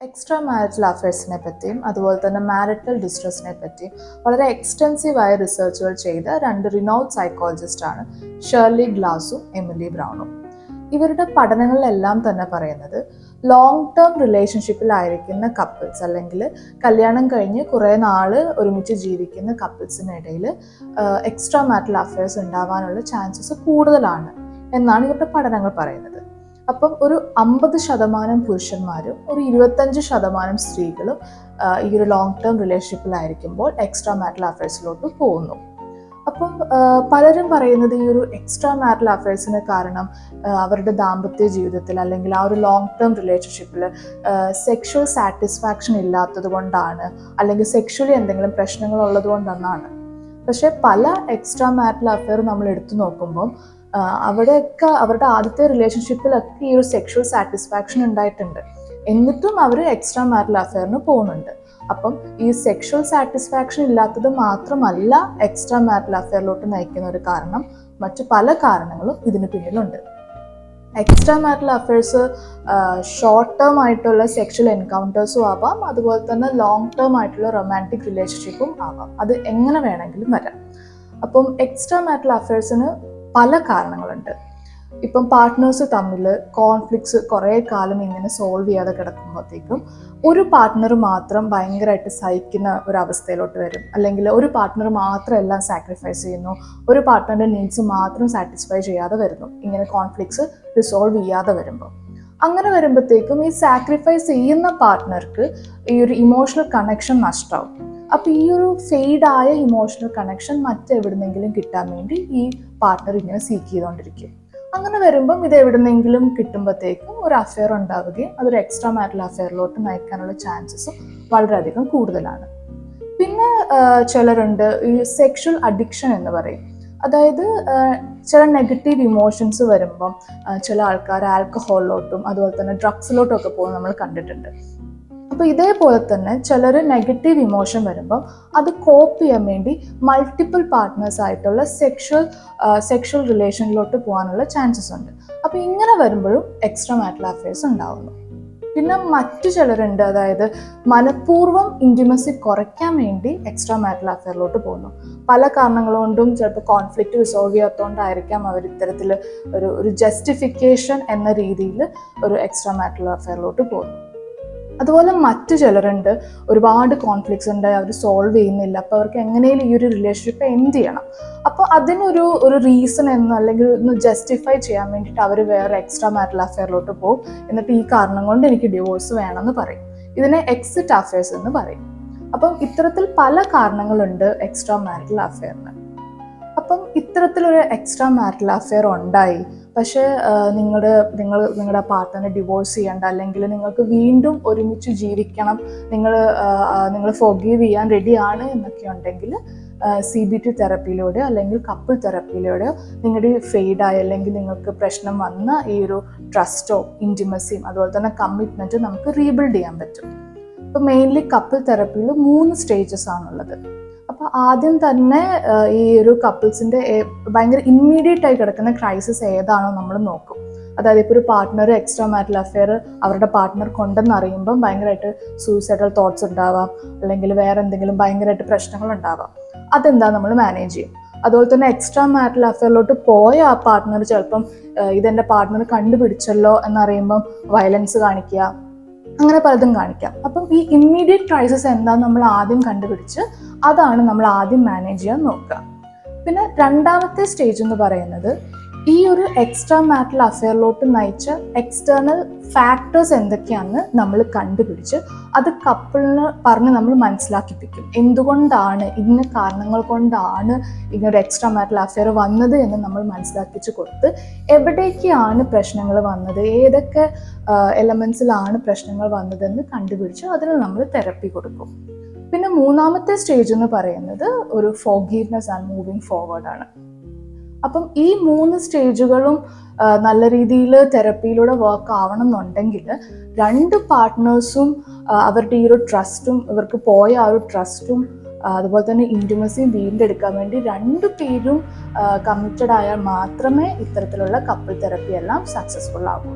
Extra marital അഫയേഴ്സിനെ പറ്റിയും അതുപോലെ തന്നെ മാരിറ്റൽ ഡിസ്ട്രസിനെ പറ്റിയും വളരെ എക്സ്റ്റെൻസീവായ റിസർച്ചുകൾ ചെയ്ത രണ്ട് റിനോൾഡ് സൈക്കോളജിസ്റ്റാണ് ഷേർലി ഗ്ലാസും എമിലി ബ്രൗണും ഇവരുടെ പഠനങ്ങളിലെല്ലാം തന്നെ പറയുന്നത് ലോങ് ടേം റിലേഷൻഷിപ്പിലായിരിക്കുന്ന കപ്പിൾസ് അല്ലെങ്കിൽ കല്യാണം കഴിഞ്ഞ് കുറേ നാൾ ഒരുമിച്ച് ജീവിക്കുന്ന കപ്പിൾസിനിടയിൽ എക്സ്ട്രാ മാരിറ്റൽ അഫയേഴ്സ് ഉണ്ടാവാനുള്ള ചാൻസസ് കൂടുതലാണ് എന്നാണ് ഇവരുടെ പഠനങ്ങൾ പറയുന്നത്. അപ്പം ഒരു അമ്പത് ശതമാനം പുരുഷന്മാരും ഒരു ഇരുപത്തഞ്ച് ശതമാനം സ്ത്രീകളും ഈ ഒരു ലോങ് ടേം റിലേഷൻഷിപ്പിലായിരിക്കുമ്പോൾ എക്സ്ട്രാ മാരിറ്റൽ അഫയേഴ്സിലോട്ട് പോകുന്നു. അപ്പം പലരും പറയുന്നത് ഈ ഒരു എക്സ്ട്രാ മാരിറ്റൽ അഫയേഴ്സിന് കാരണം അവരുടെ ദാമ്പത്യ ജീവിതത്തിൽ അല്ലെങ്കിൽ ആ ഒരു ലോങ് ടേം റിലേഷൻഷിപ്പിൽ സെക്ഷൽ സാറ്റിസ്ഫാക്ഷൻ ഇല്ലാത്തത് കൊണ്ടാണ് അല്ലെങ്കിൽ സെക്ഷലി എന്തെങ്കിലും പ്രശ്നങ്ങൾ ഉള്ളത് കൊണ്ടെന്നാണ്. പക്ഷേ പല എക്സ്ട്രാ മാരിറ്റൽ അഫെയർ നമ്മൾ എടുത്തു നോക്കുമ്പോൾ ആ, അവിടെയൊക്കെ അവരുടെ ആദ്യത്തെ റിലേഷൻഷിപ്പിലൊക്കെ ഈ ഒരു സെക്ഷൽ സാറ്റിസ്ഫാക്ഷൻ ഉണ്ടായിട്ടുണ്ട്. എന്നിട്ടും അവർ എക്സ്ട്രാ മാരിൽ അഫെയറിന് പോകുന്നുണ്ട്. അപ്പം ഈ സെക്ഷൽ സാറ്റിസ്ഫാക്ഷൻ ഇല്ലാത്തത് മാത്രമല്ല എക്സ്ട്രാ മാരിൽ അഫെയറിലോട്ട് നയിക്കുന്ന ഒരു കാരണം മറ്റു പല കാരണങ്ങളും ഇതിന് പിന്നിലുണ്ട്. Extra marital affairs short term ആയിട്ടുള്ള സെക്ഷൽ എൻകൗണ്ടേഴ്സും ആവാം അതുപോലെ തന്നെ ലോങ് ടേം ആയിട്ടുള്ള റൊമാന്റിക് റിലേഷൻഷിപ്പും ആവാം. അത് എങ്ങനെ വേണമെങ്കിലും വരാം. അപ്പം എക്സ്ട്രാ മാരിറ്റൽ അഫയേഴ്സിന് പല കാരണങ്ങളുണ്ട്. ഇപ്പം പാർട്ട്നേഴ്സ് തമ്മിൽ കോൺഫ്ലിക്ട്സ് കുറേ കാലം ഇങ്ങനെ സോൾവ് ചെയ്യാതെ കിടക്കുമ്പോഴത്തേക്കും ഒരു പാർട്ട്ണർ മാത്രം ഭയങ്കരമായിട്ട് സഹിക്കുന്ന ഒരു അവസ്ഥയിലോട്ട് വരും. അല്ലെങ്കിൽ ഒരു പാർട്ട്ണർ മാത്രം എല്ലാം സാക്രിഫൈസ് ചെയ്യുന്നു. ഒരു പാർട്ട്ണറിന്റെ നീഡ്സ് മാത്രം സാറ്റിസ്ഫൈ ചെയ്യാതെ വരുന്നു. ഇങ്ങനെ കോൺഫ്ലിക്ട്സ് റിസോൾവ് ചെയ്യാതെ വരുമ്പോൾ. അങ്ങനെ വരുമ്പോഴത്തേക്കും ഈ സാക്രിഫൈസ് ചെയ്യുന്ന പാർട്ട്ണർക്ക് ഈ ഒരു ഇമോഷണൽ കണക്ഷൻ നഷ്ടമാവും അപ്പോൾ ഈ ഒരു ഫെയ്ഡായ ഇമോഷണൽ കണക്ഷൻ മറ്റെവിടുന്നെങ്കിലും കിട്ടാൻ വേണ്ടി ഈ പാർട്ട്ണർ ഇങ്ങനെ സീക്ക് ചെയ്തുകൊണ്ടിരിക്കും അങ്ങനെ വരുമ്പം ഇത് എവിടുന്നെങ്കിലും കിട്ടുമ്പോഴത്തേക്കും ഒരു അഫെയർ ഉണ്ടാവുകയും അതൊരു എക്സ്ട്രാ മാരിറ്റൽ അഫെയറിലോട്ട് നയിക്കാനുള്ള ചാൻസസും വളരെയധികം കൂടുതലാണ്. പിന്നെ ചിലരുണ്ട് ഈ സെക്ഷൽ അഡിക്ഷൻ എന്ന് പറയും. അതായത് ചില നെഗറ്റീവ് ഇമോഷൻസ് വരുമ്പം ചില ആൾക്കാർ ആൽക്കഹോളിലോട്ടും അതുപോലെ തന്നെ ഡ്രഗ്സിലോട്ടും ഒക്കെ പോകുന്നത് നമ്മൾ കണ്ടിട്ടുണ്ട്. അപ്പോൾ ഇതേപോലെ തന്നെ ചിലർ നെഗറ്റീവ് ഇമോഷൻ വരുമ്പോൾ അത് കോപ്പ് ചെയ്യാൻ വേണ്ടി മൾട്ടിപ്പിൾ പാർട്ട്നേഴ്സ് ആയിട്ടുള്ള സെക്ഷൽ സെക്ഷൽ റിലേഷനിലോട്ട് പോകാനുള്ള ചാൻസസ് ഉണ്ട്. അപ്പോൾ ഇങ്ങനെ വരുമ്പോഴും എക്സ്ട്രാ മാറ്റൽ അഫയേഴ്സ് ഉണ്ടാവുന്നു. പിന്നെ മറ്റു ചിലരുണ്ട് അതായത് മനഃപൂർവം ഇന്റിമസി കുറയ്ക്കാൻ വേണ്ടി എക്സ്ട്രാ മാരിറ്റൽ അഫെയറിലോട്ട് പോകുന്നു. പല കാരണങ്ങൾ കൊണ്ടും ചിലപ്പോൾ കോൺഫ്ലിക്റ്റ് റിസോൾവ് ചെയ്യാത്തതുകൊണ്ടായിരിക്കാം അവർ ഇത്തരത്തിൽ ഒരു ഒരു ജസ്റ്റിഫിക്കേഷൻ എന്ന രീതിയിൽ ഒരു എക്സ്ട്രാ മാരിറ്റൽ അഫെയറിലോട്ട് പോകുന്നു. അതുപോലെ മറ്റു ചിലരുണ്ട്. ഒരുപാട് കോൺഫ്ലിക്ട്സ് ഉണ്ട് അവർ സോൾവ് ചെയ്യുന്നില്ല. അപ്പോൾ അവർക്ക് എങ്ങനെയും ഈ ഒരു റിലേഷൻഷിപ്പ് എൻഡ് ചെയ്യണം. അപ്പോൾ അതിനൊരു ഒരു റീസൺ എന്ന് അല്ലെങ്കിൽ ഒന്ന് ജസ്റ്റിഫൈ ചെയ്യാൻ വേണ്ടിയിട്ട് അവർ വേറെ എക്സ്ട്രാ മാരിറ്റൽ അഫെയറിലോട്ട് പോകും എന്നിട്ട് ഈ കാരണം കൊണ്ട് എനിക്ക് ഡിവോഴ്സ് വേണമെന്ന് പറയും. ഇതിനെ എക്സിറ്റ് അഫെയർസ് എന്ന് പറയും. അപ്പം ഇത്തരത്തിൽ പല കാരണങ്ങളുണ്ട് എക്സ്ട്രാ മാരിറ്റൽ അഫെയറിന് അപ്പം ഇത്തരത്തിലൊരു എക്സ്ട്രാ മാരിറ്റൽ അഫെയർ ഉണ്ടായി. പക്ഷേ നിങ്ങളുടെ നിങ്ങൾ നിങ്ങളുടെ പാർട്ട്ണറെ ഡിവോഴ്സ് ചെയ്യേണ്ട അല്ലെങ്കിൽ നിങ്ങൾക്ക് വീണ്ടും ഒരുമിച്ച് ജീവിക്കണം നിങ്ങൾ നിങ്ങൾ ഫോഗീവ് ചെയ്യാൻ റെഡിയാണ് എന്നൊക്കെ ഉണ്ടെങ്കിൽ സി ബി ടി തെറപ്പിയിലൂടെ അല്ലെങ്കിൽ കപ്പിൾ തെറപ്പിയിലൂടെയോ നിങ്ങളുടെ ഫെയ്ഡായ അല്ലെങ്കിൽ നിങ്ങൾക്ക് പ്രശ്നം വന്ന ഈ ഒരു ട്രസ്റ്റോ ഇന്റിമസിയും അതുപോലെ തന്നെ കമ്മിറ്റ്മെന്റും നമുക്ക് റീബിൽഡ് ചെയ്യാൻ പറ്റും. ഇപ്പോൾ മെയിൻലി കപ്പിൾ തെറപ്പിയിൽ മൂന്ന് സ്റ്റേജസ് ആണുള്ളത്. അപ്പോൾ ആദ്യം തന്നെ ഈ ഒരു കപ്പിൾസിന്റെ ഭയങ്കര ഇമ്മീഡിയറ്റ് ആയി കിടക്കുന്ന ക്രൈസിസ് ഏതാണോ നമ്മൾ നോക്കും. അതായത് ഇപ്പോൾ ഒരു പാർട്ട്ണർ എക്സ്ട്രാ മാരിറ്റൽ അഫെയർ അവരുടെ പാർട്ട്ണർ കൊണ്ടെന്ന് അറിയുമ്പം ഭയങ്കരമായിട്ട് സൂയിസൈഡൽ തോട്ട്സ് ഉണ്ടാവാം. അല്ലെങ്കിൽ വേറെ എന്തെങ്കിലും ഭയങ്കരമായിട്ട് പ്രശ്നങ്ങൾ ഉണ്ടാവാം. അതെന്താ നമ്മൾ മാനേജ് ചെയ്യും? അതുപോലെ തന്നെ എക്സ്ട്രാ മാരിറ്റൽ അഫെയറിലോട്ട് പോയ ആ പാർട്ട്ണർ ചിലപ്പം ഇതെന്റെ പാർട്ട്ണർ കണ്ടുപിടിച്ചല്ലോ എന്നറിയുമ്പം വയലൻസ് കാണിക്കുക അങ്ങനെ പലതും കാണിക്കാം. അപ്പം ഈ ഇമ്മീഡിയറ്റ് ക്രൈസിസ് എന്താന്ന് നമ്മൾ ആദ്യം കണ്ടുപിടിച്ച് അതാണ് നമ്മൾ ആദ്യം മാനേജ് ചെയ്യാൻ നോക്കുക. പിന്നെ രണ്ടാമത്തെ സ്റ്റേജ് എന്ന് പറയുന്നത് ഈ ഒരു എക്സ്ട്രാ മാറ്റൽ അഫെയറിലോട്ട് നയിച്ച എക്സ്റ്റേണൽ ഫാക്ടേഴ്സ് എന്തൊക്കെയാണെന്ന് നമ്മൾ കണ്ടുപിടിച്ച് അത് കപ്പിളിന് പറഞ്ഞ് നമ്മൾ മനസ്സിലാക്കിപ്പിക്കും. എന്തുകൊണ്ടാണ് ഇന്ന കാരണങ്ങൾ കൊണ്ടാണ് ഇങ്ങനൊരു എക്സ്ട്രാ മാറ്റൽ അഫെയർ വന്നത് എന്ന് നമ്മൾ മനസ്സിലാക്കിച്ച് കൊടുത്ത് എവിടേക്കാണ് പ്രശ്നങ്ങൾ വന്നത് ഏതൊക്കെ എലമെൻസിലാണ് പ്രശ്നങ്ങൾ വന്നതെന്ന് കണ്ടുപിടിച്ച് അതിന് നമ്മൾ തെറപ്പി കൊടുക്കും. പിന്നെ മൂന്നാമത്തെ സ്റ്റേജ് എന്ന് പറയുന്നത് ഒരു ഫോഗീവ്നെസ് ആൻഡ് മൂവിങ് ഫോർവേഡ് ആണ്. അപ്പം ഈ മൂന്ന് സ്റ്റേജുകളും നല്ല രീതിയിൽ തെറപ്പിയിലൂടെ വർക്ക് ആവണം എന്നുണ്ടെങ്കിൽ രണ്ട് പാർട്ട്നേഴ്സും അവരുടെ ഈ ഒരു ട്രസ്റ്റും ഇവർക്ക് പോയ ആ ഒരു ട്രസ്റ്റും അതുപോലെ തന്നെ ഇന്റിമസിയും വീണ്ടെടുക്കാൻ വേണ്ടി രണ്ട് പേരും കമ്മിറ്റഡ് ആയാൽ മാത്രമേ ഇത്തരത്തിലുള്ള കപ്പിൾ തെറപ്പി എല്ലാം സക്സസ്ഫുൾ ആകൂ